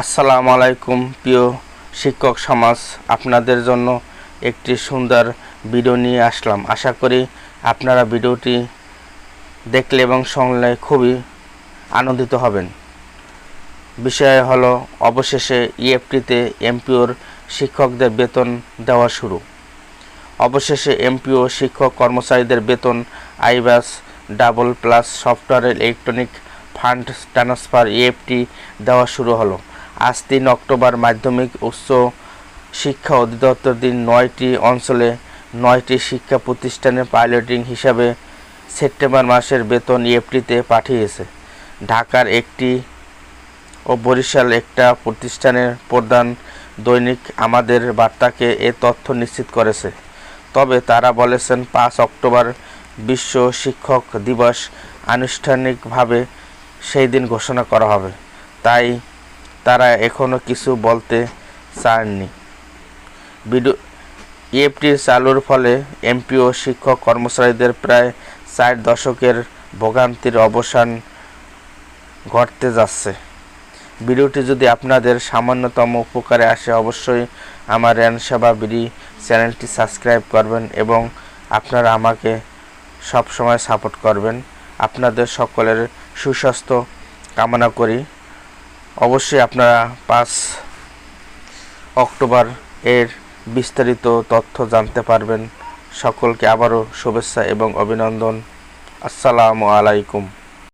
আসসালামু আলাইকুম, প্রিয় শিক্ষক সমাজ। আপনাদের জন্য একটি সুন্দর ভিডিও নিয়ে আসলাম। আশা করি আপনারা ভিডিওটি দেখলে এবং শুনলে খুবই আনন্দিত হবেন। বিষয় হলো, অবশেষে ইএফটিতে এমপিওর শিক্ষকদের বেতন দেওয়া শুরু। অবশেষে এমপিও শিক্ষক কর্মচারীদের বেতন iBAS double plus software electronic fund transfer EFT দেওয়া শুরু হলো। আজ তিন অক্টোবর মাধ্যমিক উচ্চ শিক্ষা অধিদপ্তর দিন নয়টি অঞ্চলে নয়টি শিক্ষা প্রতিষ্ঠানে পাইলটিং হিসাবে সেপ্টেম্বর মাসের বেতন ইএফটিতে পাঠিয়েছে। ঢাকার একটি ও বরিশাল একটা প্রতিষ্ঠানের প্রধান দৈনিক আমাদের বার্তাকে এ তথ্য নিশ্চিত করেছে। তবে তারা বলেছেন, পাঁচ অক্টোবর বিশ্ব শিক্ষক দিবস আনুষ্ঠানিকভাবে সেই দিন ঘোষণা করা হবে। তাই তারা এখনও কিছু বলতে চাননি। ভিডিও ইএফটি চালুর ফলে এমপিও শিক্ষক কর্মচারীদের প্রায় চার দশকের ভোগান্তির অবসান ঘটতে যাচ্ছে। ভিডিওটি যদি আপনাদের সামান্যতম উপকারে আসে, অবশ্যই আমার র্যান সেবা বিডি চ্যানেলটি সাবস্ক্রাইব করবেন এবং আপনারা আমাকে সব সময় সাপোর্ট করবেন। আপনাদের সকলের সুস্বাস্থ্য কামনা করি। অবশ্যই আপনারা পাঁচ অক্টোবর এর বিস্তারিত তথ্য জানতে পারবেন। সকলকে আবারও শুভেচ্ছা এবং অভিনন্দন। আসসালামু আলাইকুম।